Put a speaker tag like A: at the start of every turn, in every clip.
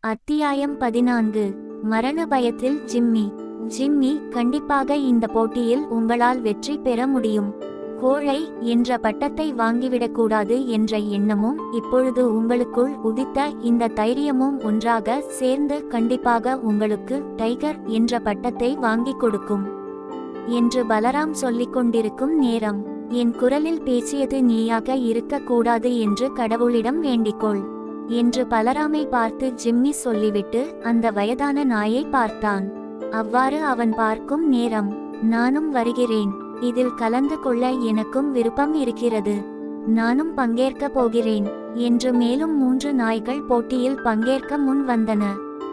A: அத்தியாயம் பதினான்கு. மரண பயத்தில் ஜிம்மி. ஜிம்மி கண்டிப்பாக இந்த போட்டியில் உங்களால் வெற்றி பெற முடியும். கோழை என்ற பட்டத்தை வாங்கிவிடக்கூடாது என்ற எண்ணமும் இப்பொழுது உங்களுக்குள் உதித்த இந்த தைரியமும் ஒன்றாக சேர்ந்து கண்டிப்பாக உங்களுக்கு டைகர் என்ற பட்டத்தை வாங்கிக் கொடுக்கும். என்று பலராம் சொல்லிக் கொண்டிருக்கும் நேரம். என் குரலில் பேசியது நீயாக இருக்கக்கூடாது என்று கடவுளிடம் வேண்டிக்கொள். என்று பலராமை பார்த்து ஜிம்மி சொல்லிவிட்டு அந்த வயதான நாயை பார்த்தான். அவ்வாறு அவன் பார்க்கும் நேரம். நானும் வருகிறேன். இதில் கலந்து கொள்ள எனக்கும் விருப்பம் இருக்கிறது. நானும் பங்கேற்க போகிறேன். என்று மேலும் மூன்று நாய்கள் போட்டியில் பங்கேற்க முன் வந்தன.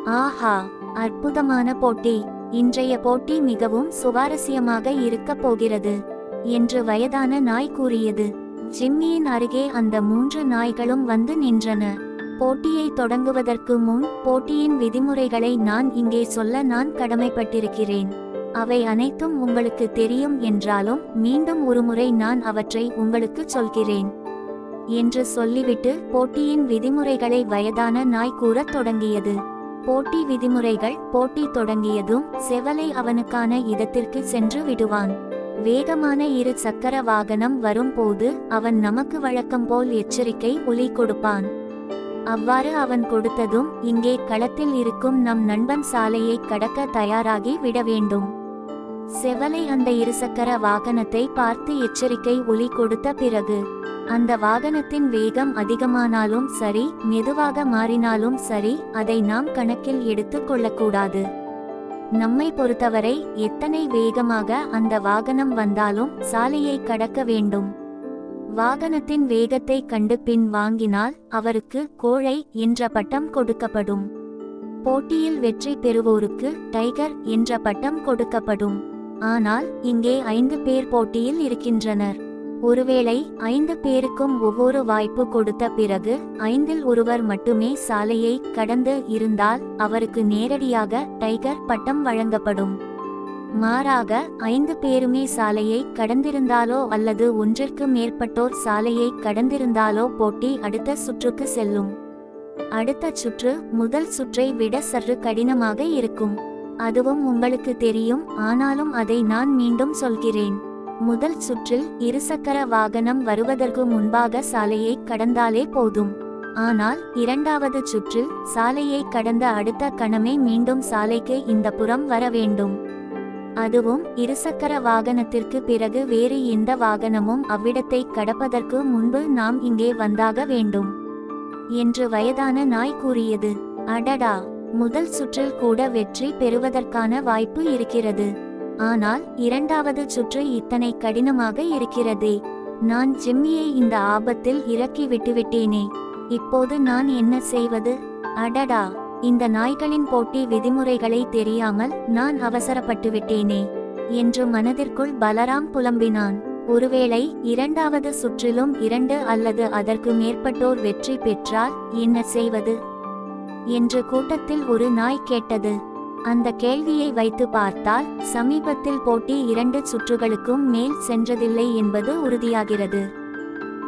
A: ஆஹா! அற்புதமான போட்டி. இன்றைய போட்டி மிகவும் சுவாரஸ்யமாக இருக்கப் போகிறது. என்று வயதான நாய் கூறியது. ஜிம்மியின் அருகே அந்த மூன்று நாய்களும் வந்து நின்றன. போட்டியை தொடங்குவதற்கு முன் போட்டியின் விதிமுறைகளை நான் இங்கே சொல்ல நான் கடமைப்பட்டிருக்கிறேன். அவை அனைத்தும் உங்களுக்கு தெரியும் என்றாலும் மீண்டும் ஒருமுறை நான் அவற்றை உங்களுக்கு சொல்கிறேன். என்று சொல்லிவிட்டு போட்டியின் விதிமுறைகளை வயதான நாய் கூறத் தொடங்கியது. போட்டி விதிமுறைகள் போட்டி தொடங்கியதும் செவலை அவனுக்கான இடத்திற்கு சென்று விடுவான். வேகமான இரு சக்கர வாகனம் வரும்போது அவன் நமக்கு வழக்கம் போல் எச்சரிக்கை ஒலி கொடுப்பான். அவ்வாறு அவன் கொடுத்ததும் இங்கே களத்தில் இருக்கும் நம் நண்பன் சாலையை கடக்க தயாராகி விட வேண்டும் செவலை அந்த இருசக்கர வாகனத்தை பார்த்து எச்சரிக்கை ஒலி கொடுத்த பிறகு அந்த வாகனத்தின் வேகம் அதிகமானாலும் சரி மெதுவாக மாறினாலும் சரி அதை நாம் கணக்கில் எடுத்து கொள்ளக்கூடாது. நம்மை பொறுத்தவரை எத்தனை வேகமாக அந்த வாகனம் வந்தாலும் சாலையை கடக்க வேண்டும். வாகனத்தின் வேகத்தை கண்டு பின் வாங்கினால் அவருக்கு கோழை என்ற பட்டம் கொடுக்கப்படும். போட்டியில் வெற்றி பெறுவோருக்கு டைகர் என்ற பட்டம் கொடுக்கப்படும். ஆனால் இங்கே ஐந்து பேர் போட்டியில் இருக்கின்றனர். ஒருவேளை ஐந்து பேருக்கும் ஒவ்வொரு வாய்ப்பு கொடுத்த பிறகு ஐந்தில் ஒருவர் மட்டுமே சாலையை கடந்து இருந்தால் அவருக்கு நேரடியாக டைகர் பட்டம் வழங்கப்படும். மாறாக ஐந்து பேருமே சாலையை கடந்திருந்தாலோ அல்லது ஒன்றிற்கு மேற்பட்டோர் சாலையை கடந்திருந்தாலோ போட்டி அடுத்த சுற்றுக்கு செல்லும். அடுத்த சுற்று முதல் சுற்றை விட சற்று கடினமாக இருக்கும். அதுவும் உங்களுக்கு தெரியும் ஆனாலும் அதை நான் மீண்டும் சொல்கிறேன். முதல் சுற்றில் இருசக்கர வாகனம் வருவதற்கு முன்பாக சாலையை கடந்தாலே போதும். ஆனால் இரண்டாவது சுற்றில் சாலையை கடந்த அடுத்த கணமே மீண்டும் சாலைக்கு இந்த புறம் வர வேண்டும். அதுவும் இருசக்கர வாகனத்திற்கு பிறகு வேறு எந்த வாகனமும் அவ்விடத்தை கடப்பதற்கு முன்பு நாம் இங்கே வந்தாக வேண்டும். என்று வயதான நாய் கூறியது. அடடா! முதல் சுற்றில் கூட வெற்றி பெறுவதற்கான வாய்ப்பு இருக்கிறது. ஆனால் இரண்டாவது சுற்று இத்தனை கடினமாக இருக்கிறதே. நான் ஜிம்மியை இந்த ஆபத்தில் இறக்கி விட்டுவிட்டேனே. இப்போது நான் என்ன செய்வது? அடடா! இந்த நாய்களின் போட்டி விதிமுறைகளை தெரியாமல் நான் அவசரப்பட்டு விட்டேனே என்று மனதிற்குள் பலராம் புலம்பினான். ஒருவேளை இரண்டாவது சுற்றிலும் இரண்டு அல்லது அதற்கு மேற்பட்டோர் வெற்றி பெற்றால் என்ன செய்வது? என்று கூட்டத்தில் ஒரு நாய் கேட்டது. அந்த கேள்வியை வைத்து பார்த்தால் சமீபத்தில் போட்டி இரண்டு சுற்றுகளுக்கும் மேல் சென்றதில்லை என்பது உறுதியாகிறது.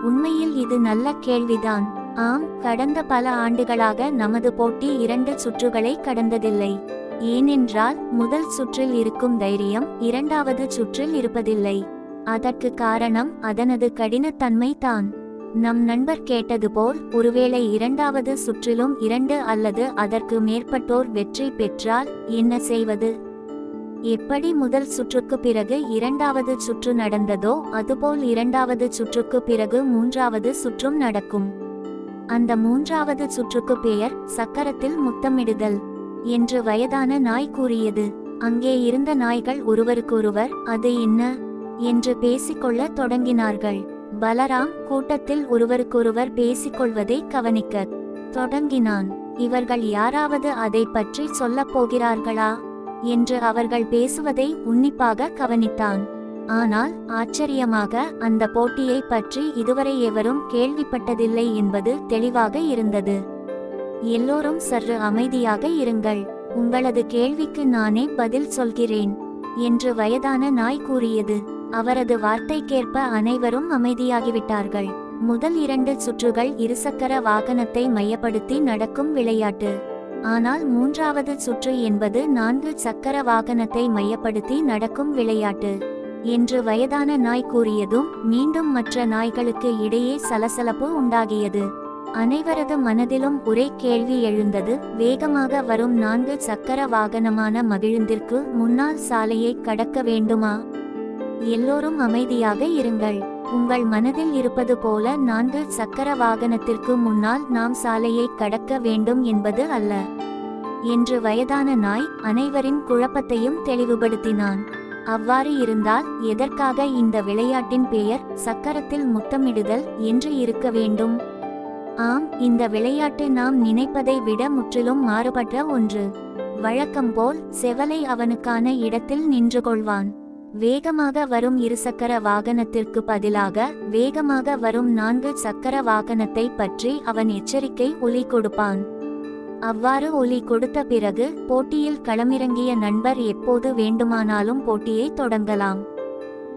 A: உண்மையில் இது நல்ல கேள்விதான். ஆம் கடந்த பல ஆண்டுகளாக நமது போட்டி இரண்டு சுற்றுகளை கடந்ததில்லை. ஏனென்றால் முதல் சுற்றில் இருக்கும் தைரியம் இரண்டாவது சுற்றில் இருப்பதில்லை. அதற்கு காரணம் அதனது கடினத்தன்மை தான். நம் நண்பர் கேட்டது போல் ஒருவேளை இரண்டாவது சுற்றிலும் இரண்டு அல்லது அதற்கு மேற்பட்டோர் வெற்றி பெற்றால் என்ன செய்வது? எப்படி முதல் சுற்றுக்கு பிறகு இரண்டாவது சுற்று நடந்ததோ அதுபோல் இரண்டாவது சுற்றுக்கு பிறகு மூன்றாவது சுற்றும் நடக்கும். அந்த மூன்றாவது சுற்றுக்கு பெயர் சக்கரத்தில் முத்தமிடுதல் என்று வயதான நாய் கூறியது. அங்கே இருந்த நாய்கள் ஒருவருக்கொருவர் அது என்ன என்று பேசிக்கொள்ள தொடங்கினார்கள். பலராம் கூட்டத்தில் ஒருவருக்கொருவர் பேசிக்கொள்வதை கவனிக்க தொடங்கினான். இவர்கள் யாராவது அதை பற்றி சொல்லப் போகிறார்களா என்று அவர்கள் பேசுவதை உன்னிப்பாக கவனித்தான். ஆனால் ஆச்சரியமாக அந்த போட்டியை பற்றி இதுவரை எவரும் கேள்விப்பட்டதில்லை என்பது தெளிவாக இருந்தது. எல்லோரும் சற்று அமைதியாக இருங்கள். உங்களது கேள்விக்கு நானே பதில் சொல்கிறேன் என்று வயதான நாய் கூறியது. அவரது வார்த்தைக்கேற்ப அனைவரும் அமைதியாகிவிட்டார்கள். முதல் இரண்டு சுற்றுகள் இருசக்கர வாகனத்தை மையப்படுத்தி நடக்கும் விளையாட்டு. ஆனால் மூன்றாவது சுற்று என்பது நான்கு சக்கர வாகனத்தை மையப்படுத்தி நடக்கும் விளையாட்டு. என்று வயதான நாய் கூறியதும் மீண்டும் மற்ற நாய்களுக்கு இடையே சலசலப்பு உண்டாகியது. அனைவரது மனதிலும் ஒரே கேள்வி எழுந்தது. வேகமாக வரும் நான்கு சக்கர வாகனமான மகிழுந்திற்கு முன்னால் சாலையை கடக்க வேண்டுமா? எல்லோரும் அமைதியாக இருங்கள். உங்கள் மனதில் இருப்பது போல நான்கு சக்கர வாகனத்திற்கு முன்னால் நாம் சாலையை கடக்க வேண்டும் என்பது அல்ல. என்று வயதான நாய் அனைவரின் குழப்பத்தையும் தெளிவுபடுத்தினான். அவ்வாறு இருந்தால் எதற்காக இந்த விளையாட்டின் பெயர் சக்கரத்தில் முத்தமிடுதல் என்று இருக்க வேண்டும்? ஆம் இந்த விளையாட்டு நாம் நினைப்பதை விட முற்றிலும் மாறுபட்ட ஒன்று. வழக்கம் போல் செவலை அவனுக்கான இடத்தில் நின்று கொள்வான். வேகமாக வரும் இருசக்கர வாகனத்திற்கு பதிலாக வேகமாக வரும் நான்கு சக்கர வாகனத்தை பற்றி அவன் எச்சரிக்கை ஒலி கொடுப்பான். அவ்வாறு ஒலி கொடுத்த பிறகு போட்டியில் களமிறங்கிய நண்பர் எப்போது வேண்டுமானாலும் போட்டியை தொடங்கலாம்.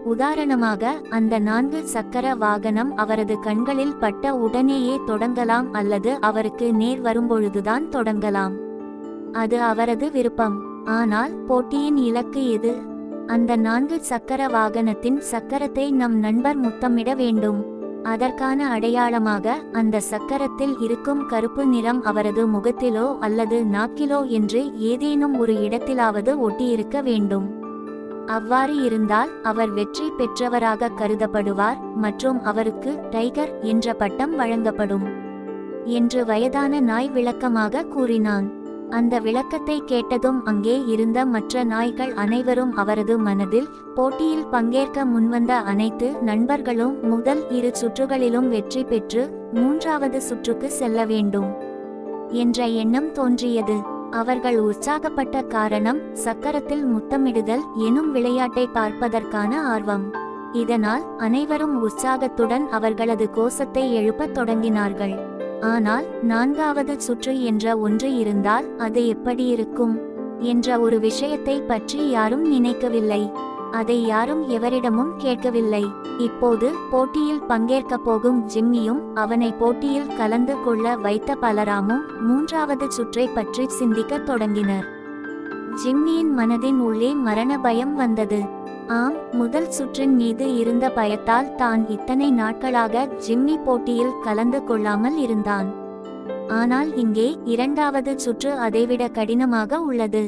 A: உதாரணமாக அந்த நான்கு சக்கர வாகனம் அவரது கண்களில் பட்ட உடனேயே தொடங்கலாம் அல்லது அவருக்கு நேர் வரும்பொழுதுதான் தொடங்கலாம். அது அவரது விருப்பம். ஆனால் போட்டியின் இலக்கு எது? அந்த நான்கு சக்கர வாகனத்தின் சக்கரத்தை நம் நண்பர் முத்தமிட வேண்டும். அதற்கான அடையாளமாக அந்த சக்கரத்தில் இருக்கும் கருப்பு நிறம் அவரது முகத்திலோ அல்லது நாக்கிலோ என்று ஏதேனும் ஒரு இடத்திலாவது ஒட்டியிருக்க வேண்டும். அவ்வாறு இருந்தால் அவர் வெற்றி பெற்றவராக கருதப்படுவார் மற்றும் அவருக்கு டைகர் என்ற பட்டம் வழங்கப்படும். என்று வயதான நாய் விளக்கமாக கூறினான். அந்த விளக்கத்தை கேட்டதும் அங்கே இருந்த மற்ற நாய்கள் அனைவரும் அவரது மனதில் போட்டியில் பங்கேற்க முன்வந்த அனைத்து நண்பர்களும் முதல் இரு சுற்றுகளிலும் வெற்றி பெற்று மூன்றாவது சுற்றுக்கு செல்ல வேண்டும் என்ற எண்ணம் தோன்றியது. அவர்கள் உற்சாகப்பட்ட காரணம் சக்கரத்தில் முத்தமிடுதல் எனும் விளையாட்டை பார்ப்பதற்கான ஆர்வம். இதனால் அனைவரும் உற்சாகத்துடன் அவர்களது கோஷத்தை எழுப்பத் தொடங்கினார்கள். ஆனால் நான்காவது சுற்று என்ற ஒன்று இருந்தால் அது எப்படி இருக்கும்? என்ற ஒரு விஷயத்தை பற்றி யாரும் நினைக்கவில்லை. அதை யாரும் எவரிடமும் கேட்கவில்லை. இப்போது போட்டியில் பங்கேற்க போகும் ஜிம்மியும் அவனை போட்டியில் கலந்து கொள்ள வைத்த பலராமும் மூன்றாவது சுற்றை பற்றி சிந்திக்கத் தொடங்கினர். ஜிம்மியின் மனதின் உள்ளே மரண பயம் வந்தது. ஆம் முதல் சுற்றின் மீது இருந்த பயத்தால் தான் இத்தனை நாட்களாக ஜிம்மி போட்டியில் கலந்து கொள்ளாமல் இருந்தான். ஆனால் இங்கே இரண்டாவது சுற்று அதைவிட கடினமாக உள்ளது.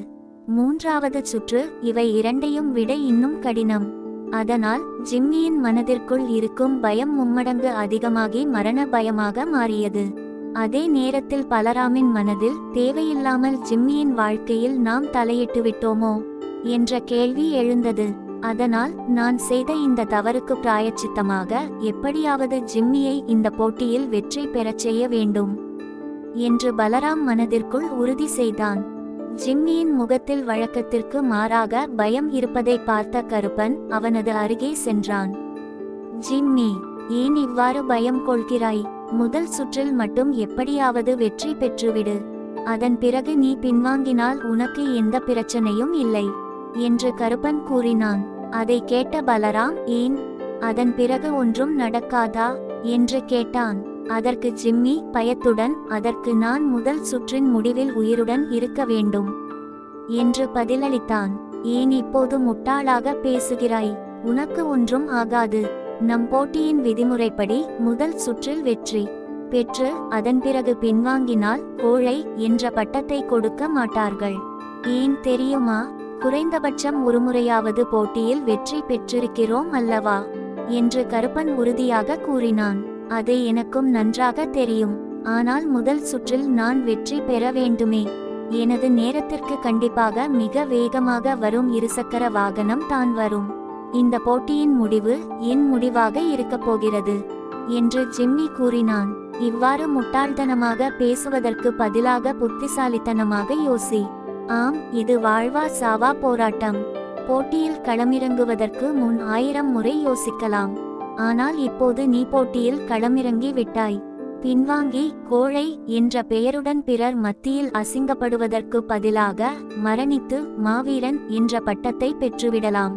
A: மூன்றாவது சுற்று இவை இரண்டையும் விட இன்னும் கடினம். அதனால் ஜிம்மியின் மனதிற்குள் இருக்கும் பயம் மும்மடங்கு அதிகமாகி மரண பயமாக மாறியது. அதே நேரத்தில் பலராமின் மனதில் தேவையில்லாமல் ஜிம்மியின் வாழ்க்கையில் நாம் தலையிட்டு விட்டோமோ? என்ற கேள்வி எழுந்தது. அதனால் நான் செய்த இந்த தவறுக்கு பிராயச்சித்தமாக எப்படியாவது ஜிம்மியை இந்த போட்டியில் வெற்றி பெறச் செய்ய வேண்டும் என்று பலராம் மனதிற்குள் உறுதி செய்தான். ஜிம்மியின் முகத்தில் வழக்கத்திற்கு மாறாக பயம் இருப்பதை பார்த்த கருப்பன் அவனது அருகே சென்றான். ஜிம்மி ஏன் இவ்வாறு பயம் கொள்கிறாய்? முதல் சுற்றில் மட்டும் எப்படியாவது வெற்றி பெற்றுவிடு. அதன் பிறகு நீ பின்வாங்கினால் உனக்கு எந்த பிரச்சனையும் இல்லை என்று கருப்பன் கூறினான். அதை கேட்ட பலராம் ஏன்? அதன் பிறகு ஒன்றும் நடக்காதா? என்று கேட்டான். அதற்கு ஜிம்மி பயத்துடன் அதற்கு நான் முதல் சுற்றின் முடிவில் உயிருடன் இருக்க வேண்டும் என்று பதிலளித்தான். ஏன் இப்போது முட்டாளாக பேசுகிறாய்? உனக்கு ஒன்றும் ஆகாது. நம் போட்டியின் விதிமுறைப்படி முதல் சுற்றில் வெற்றி பெற்று அதன் பிறகு பின்வாங்கினால் கோழை என்ற பட்டத்தை கொடுக்க மாட்டார்கள். ஏன் தெரியுமா? குறைந்தபட்சம் ஒருமுறையாவது போட்டியில் வெற்றி பெற்றிருக்கிறோம் அல்லவா? என்று கருப்பன் உறுதியாக கூறினான். அது எனக்கும் நன்றாக தெரியும். ஆனால் முதல் சுற்றில் நான் வெற்றி பெற வேண்டுமே? எனது நேரத்திற்கு கண்டிப்பாக மிக வேகமாக வரும் இருசக்கர வாகனம் தான் வரும். இந்த போட்டியின் முடிவு என் முடிவாக இருக்கப் போகிறது என்று ஜிம்மி கூறினான். இவ்வாறு முட்டாள்தனமாக பேசுவதற்கு பதிலாக புத்திசாலித்தனமாக யோசி. ஆம் இது வாழ்வா சாவா போராட்டம். போட்டியில் களமிறங்குவதற்கு முன் ஆயிரம் முறை யோசிக்கலாம். ஆனால் இப்போது நீ போட்டியில் களமிறங்கி விட்டாய். பின்வாங்கி கோழை என்ற பெயருடன் பிறர் மத்தியில் அசிங்கப்படுவதற்கு பதிலாக மரணித்து மாவீரன் என்ற பட்டத்தை பெற்றுவிடலாம்.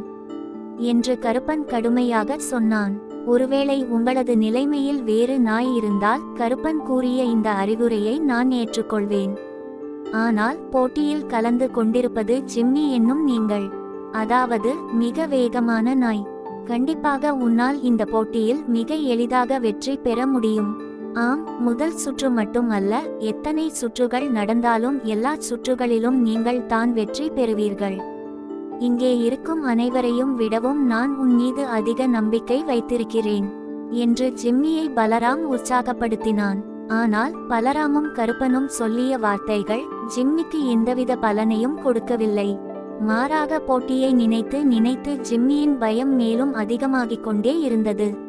A: என்று கருப்பன் கடுமையாக சொன்னான். ஒருவேளை உங்களது நிலைமையில் வேறு நாய் இருந்தால் கருப்பன் கூறிய இந்த அறிவுரையை நான் ஏற்றுக்கொள்வேன். ஆனால் போட்டியில் கலந்து கொண்டிருப்பது ஜிம்மி என்னும் நீங்கள். அதாவது மிக வேகமான நாய். கண்டிப்பாக உன்னால் இந்த போட்டியில் மிக எளிதாக வெற்றி பெற முடியும். ஆம் முதல் சுற்று மட்டும் அல்ல எத்தனை சுற்றுகள் நடந்தாலும் எல்லா சுற்றுகளிலும் நீங்கள் தான் வெற்றி பெறுவீர்கள். இங்கே இருக்கும் அனைவரையும் விடவும் நான் உன் மீது அதிக நம்பிக்கை வைத்திருக்கிறேன் என்று ஜிம்மியை பலராம் உற்சாகப்படுத்தினான். ஆனால் பலராமும் கருப்பனும் சொல்லிய வார்த்தைகள் ஜிம்மிக்கு எந்தவித பலனையும் கொடுக்கவில்லை. மாறாக போட்டியை நினைத்து நினைத்து ஜிம்மியின் பயம் மேலும் அதிகமாகிக் கொண்டே இருந்தது.